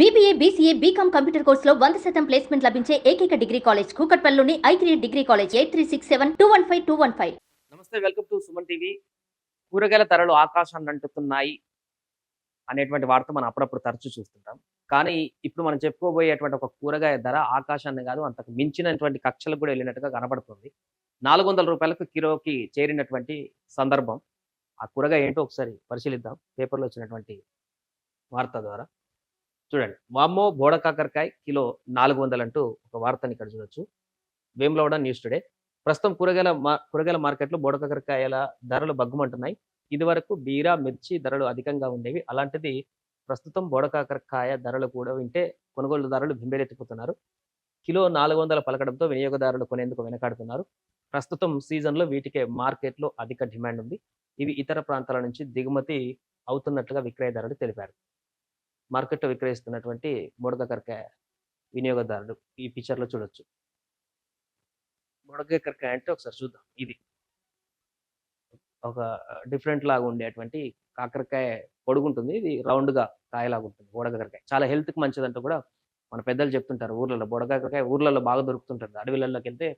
BBA BCA BCom computer కోర్సులో వంద శాతం ప్లేస్మెంట్ లభించే ఏకైక degree college కూకట్పల్లిలోని I three degree college eight three six seven two one five two one five నమస్తే welcome to Suman TV. కూరగాయల ధరలు ఆకాశాన్ని అంటుతున్నాయి అనేటువంటి వార్త మనం అప్పుడప్పుడు తరచూ చూస్తుంటాం. కానీ ఇప్పుడు మనం చెప్పుకోబోయేటువంటి ఒక కూరగాయ ధర ఆకాశాన్ని కాదు అంతకు మించినటువంటి కక్షలకు కూడా వెళ్ళినట్టుగా కనబడుతుంది. నాలుగు వందల రూపాయలకు కిలోకి చేరినటువంటి సందర్భం. ఆ కూరగాయ ఏంటో ఒకసారి పరిశీలిద్దాం. పేపర్లో వచ్చినటువంటి వార్త ద్వారా. చూడండి. వామ్మో బోడ కాకరకాయ కిలో నాలుగు వందలు అంటూ ఒక వార్తని ఇక్కడ చూడొచ్చు. Vemulawada news today. ప్రస్తుతం కూరగాయల మా కూరగాయల మార్కెట్లో బోడకాకరకాయల ధరలు బగ్గుమంటున్నాయి ఇదివరకు బీరా మిర్చి ధరలు అధికంగా ఉండేవి. అలాంటిది ప్రస్తుతం బోడకాకరకాయ ధరలు కూడా వింటే కొనుగోలుదారులు బింబేలెత్తిపోతున్నారు కిలో నాలుగు వందల పలకడంతో వినియోగదారులు కొనేందుకు వెనకాడుతున్నారు. ప్రస్తుతం సీజన్లో వీటికే మార్కెట్లో అధిక డిమాండ్ ఉంది. ఇవి ఇతర ప్రాంతాల నుంచి దిగుమతి అవుతున్నట్లుగా విక్రయదారులు తెలిపారు. మార్కెట్లో విక్రయిస్తున్నటువంటి బోడకాకరకాయ వినియోగదారుడు ఈ పిక్చర్లో చూడొచ్చు. బుడగకాకరకాయ అంటే ఒకసారి చూద్దాం. ఇది. ఒక డిఫరెంట్ లాగా ఉండేటువంటి కాకరకాయ పొడుగుంటుంది. ఇది రౌండ్గా కాయలాగా ఉంటుంది. బుడగకరకాయ చాలా హెల్త్కి మంచిదంటూ కూడా మన పెద్దలు చెప్తుంటారు ఊర్లలో. బుడగకరకాయ ఊర్లలో బాగా దొరుకుతుంటుంది. అడవిలలోకి వెళ్తే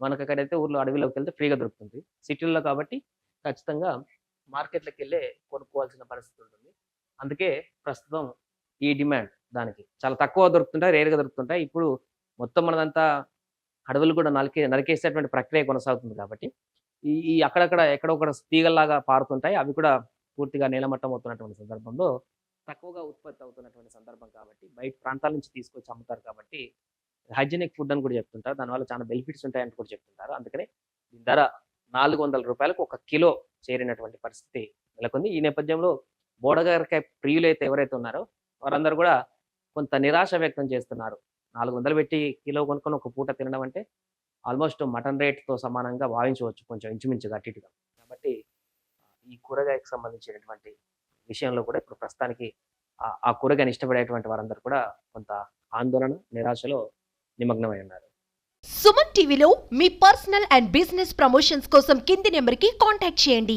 మనకు అక్కడైతే ఊర్లో అడవిలోకి వెళ్తే ఫ్రీగా దొరుకుతుంది. సిటీల్లో కాబట్టి ఖచ్చితంగా మార్కెట్లకు వెళ్ళే కొనుక్కోవాల్సిన పరిస్థితి ఉంటుంది. అందుకే ప్రస్తుతం ఈ డిమాండ్ దానికి. చాలా తక్కువ దొరుకుతుంటాయి రేరుగా దొరుకుతుంటాయి. ఇప్పుడు మొత్తం మనదంతా అడవులు కూడా నరికే నరికేసేటువంటి ప్రక్రియ కొనసాగుతుంది కాబట్టి ఈ ఈ అక్కడక్కడ ఎక్కడొక్కడ తీగల్లాగా పారుతుంటాయి. అవి కూడా పూర్తిగా నీలమట్టం అవుతున్నటువంటి సందర్భంలో తక్కువగా ఉత్పత్తి అవుతున్నటువంటి సందర్భం కాబట్టి బయట ప్రాంతాల నుంచి తీసుకొచ్చి అమ్ముతారు కాబట్టి హైజీనిక్ ఫుడ్ అని కూడా చెప్తుంటారు. దానివల్ల చాలా బెనిఫిట్స్ ఉంటాయని కూడా చెప్తుంటారు. అందుకనే దీని ధర నాలుగు వందల రూపాయలకు ఒక కిలో చేరినటువంటి పరిస్థితి నెలకొంది. ఈ నేపథ్యంలో బోడగారికాయ ప్రియులు అయితే ఎవరైతే ఉన్నారో వారందరూ కూడా కొంత నిరాశ వ్యక్తం చేస్తున్నారు. నాలుగు వందలు పెట్టి కిలో కొనుక్కొని ఒక పూట తినడం అంటే ఆల్మోస్ట్ మటన్ రేట్తో సమానంగా భావించవచ్చు కొంచెం ఇంచుమించుగా అటు ఇటుగా. కాబట్టి ఈ కూరగాయకు సంబంధించినటువంటి విషయంలో కూడా ఇప్పుడు ప్రస్తుతానికి ఆ- ఆ కూరగాయని ఇష్టపడేటువంటి వారందరూ కూడా కొంత ఆందోళన నిరాశలో నిమగ్నమై ఉన్నారు. సుమన్ టీవీలో మీ పర్సనల్ అండ్ బిజినెస్ ప్రమోషన్స్ కోసం కింది నెంబర్కి కాంటాక్ట్ చేయండి.